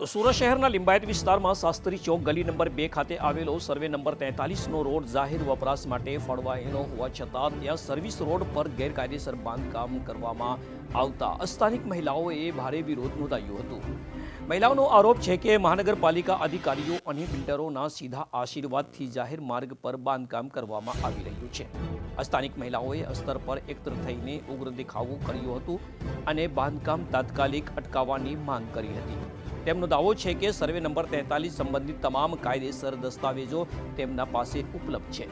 તો સુરત શહેરના લિંબાયત વિસ્તારમાં શાસ્ત્રી ચોક ગલી નંબર બે ખાતે આવેલો સર્વે નંબર તેતાલીસનો રોડ જાહેર વપરાશ માટે ફળવાયેલો હોવા છતાં ત્યાં સર્વિસ રોડ પર ગેરકાયદેસર બાંધકામ કરવામાં આવતા અસ્થાનિક મહિલાઓએ ભારે વિરોધ નોંધાવ્યો હતો. મહિલાઓનો આરોપ છે કે મહાનગરપાલિકા અધિકારીઓ અને બિલ્ડરોના સીધા આશીર્વાદથી જાહેર માર્ગ પર બાંધકામ કરવામાં આવી રહ્યું છે. અસ્થાનિક મહિલાઓએ અસ્તર પર એકત્ર થઈને ઉગ્ર દેખાવો કર્યો હતો અને બાંધકામ તાત્કાલિક અટકાવવાની માંગ કરી હતી. તેમનો દાવો છે કે સર્વે નંબર તેતાલીસ સંબંધિત તમામ કાયદેસર દસ્તાવેજો તેમના પાસે ઉપલબ્ધ છે,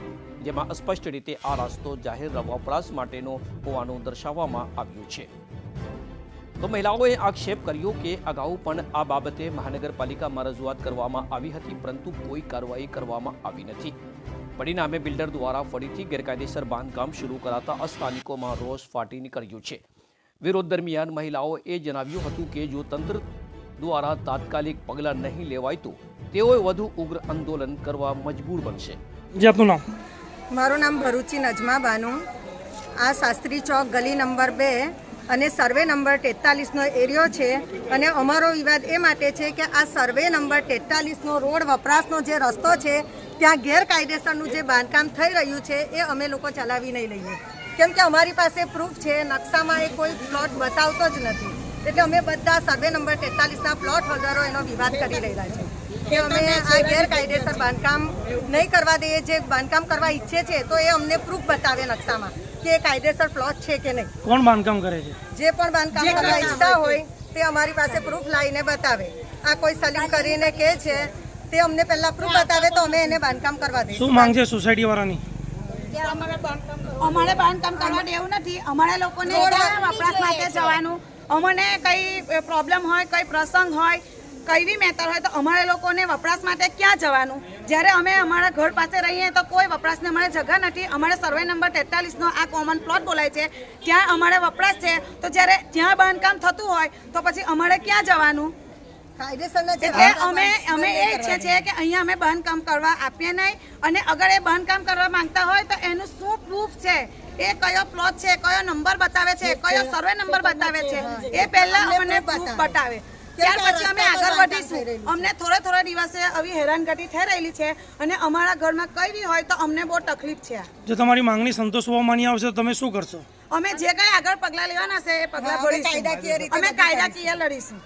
જેમાં સ્પષ્ટ રીતે આ રસ્તો જાહેર વપરાશ માટેનો હોવાનું દર્શાવવામાં આવ્યું છે. તો મહિલાઓએ આક્ષેપ કર્યો કે અગાઉ પણ આ બાબતે મહાનગરપાલિકામાં રજૂઆત કરવામાં આવી હતી, પરંતુ કોઈ કાર્યવાહી કરવામાં આવી નથી. પરિણામે બિલ્ડર દ્વારા ફરીથી ગેરકાયદેસર બાંધકામ શરૂ કરાતા અસ્થાનિકોમાં રોષ ફાટી નીકળ્યો છે. વિરોધ દરમિયાન મહિલાઓએ જણાવ્યું હતું કે જો તંત્ર દ્વારા તાત્કાલિક પગલાં નહીં લેવાય તો તેઓએ વધુ ઉગ્ર આંદોલન કરવા મજબૂર બનશે. જે આપનું નામ? મારું નામ ભરૂચી નજમા બાનુ. આ શાસ્ત્રી ચોક ગલી નંબર બે અને સર્વે નંબર તેતાલીસનો એરિયો છે અને અમારો વિવાદ એ માટે છે કે આ સર્વે નંબર તેતાલીસનો રોડ વપરાશનો જે રસ્તો છે ત્યાં ગેરકાયદેસરનું જે બાંધકામ થઈ રહ્યું છે એ અમે લોકો ચલાવી નહીં લઈએ. કેમ કે અમારી પાસે પ્રૂફ છે નકશામાં એ કોઈ પ્લોટ બતાવતો જ નથી. એટલે અમે બધા સર્વે નંબર તેતાલીસના પ્લોટ હોલ્ડરો એનો વિવાદ કરી રહ્યા છે કે અમે આ ગેરકાયદેસર બાંધકામ નહીં કરવા દઈએ જે બાંધકામ કરવા ઈચ્છે છે તો એ અમને પ્રૂફ બતાવે નકશામાં કે એ કાયદેસર પ્લોટ છે કે નહીં. કોણ બાંધકામ કરે છે? જે પણ બાંધકામ કરવા ઈચ્છતા હોય તે અમારી પાસે પ્રૂફ લાવીને બતાવે. આ કોઈ સલીમ કરીને કહે છે તે અમને પહેલા પ્રૂફ બતાવે તો અમે એને બાંધકામ કરવા દઈએ શું માંગ છે સોસાયટી વાળાની? અમારે બાંધકામ કરવા. દેવું નથી. અમારા લોકોને વપરાશ માટે જવાનું. અમને કઈ પ્રોબ્લેમ હોય, કઈ પ્રસંગ હોય, કઈ બી મેટર હોય તો અમારે લોકોને વપરાશ માટે ક્યાં જવાનું? જ્યારે અમે અમારા ઘર પાસે રહીએ તો કોઈ વપરાશને અમારે જગા નથી. અમારે સર્વે નંબર તેતાલીસનો આ કોમન પ્લોટ બોલાય છે. ત્યાં અમારે વપરાશ છે. તો જ્યારે ત્યાં બાંધકામ થતું હોય તો પછી અમારે ક્યાં જવાનું? એટલે અમે અમે એ ઈચ્છીએ છીએ કે અહીંયા અમે બાંધકામ કરવા આપીએ નહીં. અને અગર એ બાંધકામ કરવા માંગતા હોય તો એનું શું પ્રૂફ છે? એ કયો પ્લોટ છે? કયો નંબર બતાવે છે? કયો સર્વે નંબર બતાવે છે? એ પહેલા અમને પ્રૂફ બતાવે. ત્યાર પછી અમે આગળ વધીશું. અમને થોડા થોડા દિવસે આવી હેરાનગતિ થઈ રહેલી છે અને અમારા ઘરમાં કઈ બી હોય તો અમને બહુ તકલીફ છે. જો તમારી માંગણી સંતોષવામાં નહીં આવશે તો તમે શું કરશો? અમે જે કઈ આગળ પગલાં લેવાના છે એ પગલાં ભરીશું. અમે કાયદાકીય લડીશું.